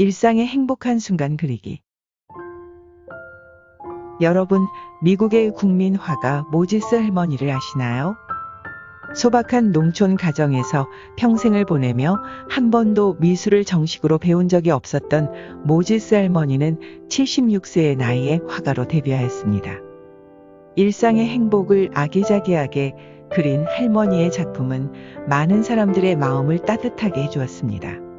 일상의 행복한 순간 그리기. 여러분, 미국의 국민 화가 모지스 할머니를 아시나요? 소박한 농촌 가정에서 평생을 보내며 한 번도 미술을 정식으로 배운 적이 없었던 모지스 할머니는 76세의 나이에 화가로 데뷔하였습니다. 일상의 행복을 아기자기하게 그린 할머니의 작품은 많은 사람들의 마음을 따뜻하게 해주었습니다.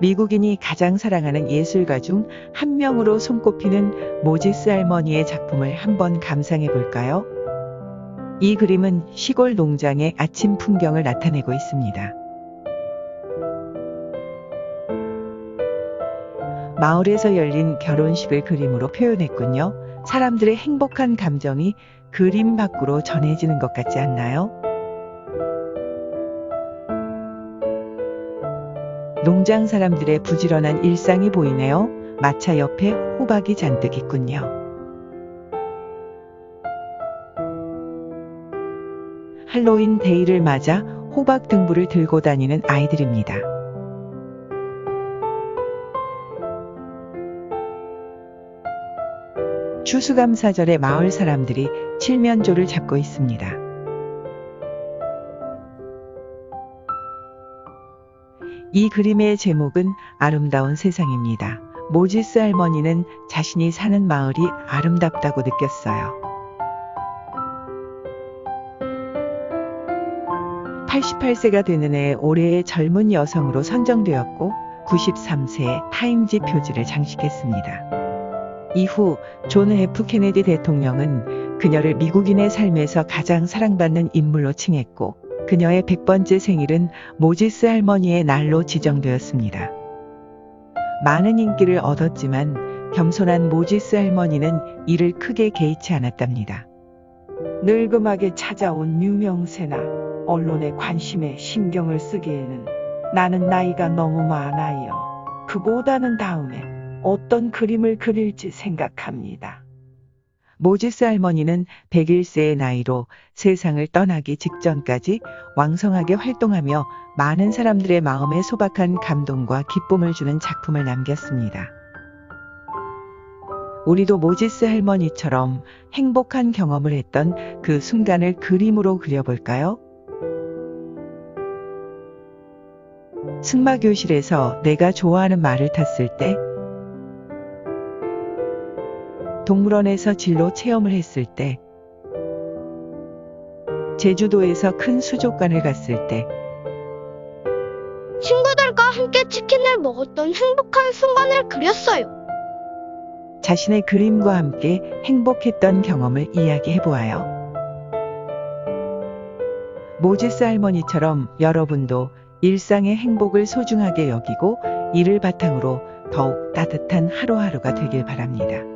미국인이 가장 사랑하는 예술가 중 한 명으로 손꼽히는 모지스 할머니의 작품을 한번 감상해 볼까요? 이 그림은 시골 농장의 아침 풍경을 나타내고 있습니다. 마을에서 열린 결혼식을 그림으로 표현했군요. 사람들의 행복한 감정이 그림 밖으로 전해지는 것 같지 않나요? 농장 사람들의 부지런한 일상이 보이네요. 마차 옆에 호박이 잔뜩 있군요. 할로윈 데이를 맞아 호박 등불을 들고 다니는 아이들입니다. 추수감사절에 마을 사람들이 칠면조를 잡고 있습니다. 이 그림의 제목은 아름다운 세상입니다. 모지스 할머니는 자신이 사는 마을이 아름답다고 느꼈어요. 88세가 되는 해 올해의 젊은 여성으로 선정되었고 93세에 타임지 표지를 장식했습니다. 이후 존 F 케네디 대통령은 그녀를 미국인의 삶에서 가장 사랑받는 인물로 칭했고 그녀의 100번째 생일은 모지스 할머니의 날로 지정되었습니다. 많은 인기를 얻었지만 겸손한 모지스 할머니는 이를 크게 개의치 않았답니다. 늙음하게 찾아온 유명세나 언론의 관심에 신경을 쓰기에는 나는 나이가 너무 많아요. 그보다는 다음에 어떤 그림을 그릴지 생각합니다. 모지스 할머니는 101세의 나이로 세상을 떠나기 직전까지 왕성하게 활동하며 많은 사람들의 마음에 소박한 감동과 기쁨을 주는 작품을 남겼습니다. 우리도 모지스 할머니처럼 행복한 경험을 했던 그 순간을 그림으로 그려볼까요? 승마 교실에서 내가 좋아하는 말을 탔을 때, 동물원에서 진로 체험을 했을 때, 제주도에서 큰 수족관을 갔을 때, 친구들과 함께 치킨을 먹었던 행복한 순간을 그렸어요. 자신의 그림과 함께 행복했던 경험을 이야기해 보아요. 모지스 할머니처럼 여러분도 일상의 행복을 소중하게 여기고 이를 바탕으로 더욱 따뜻한 하루하루가 되길 바랍니다.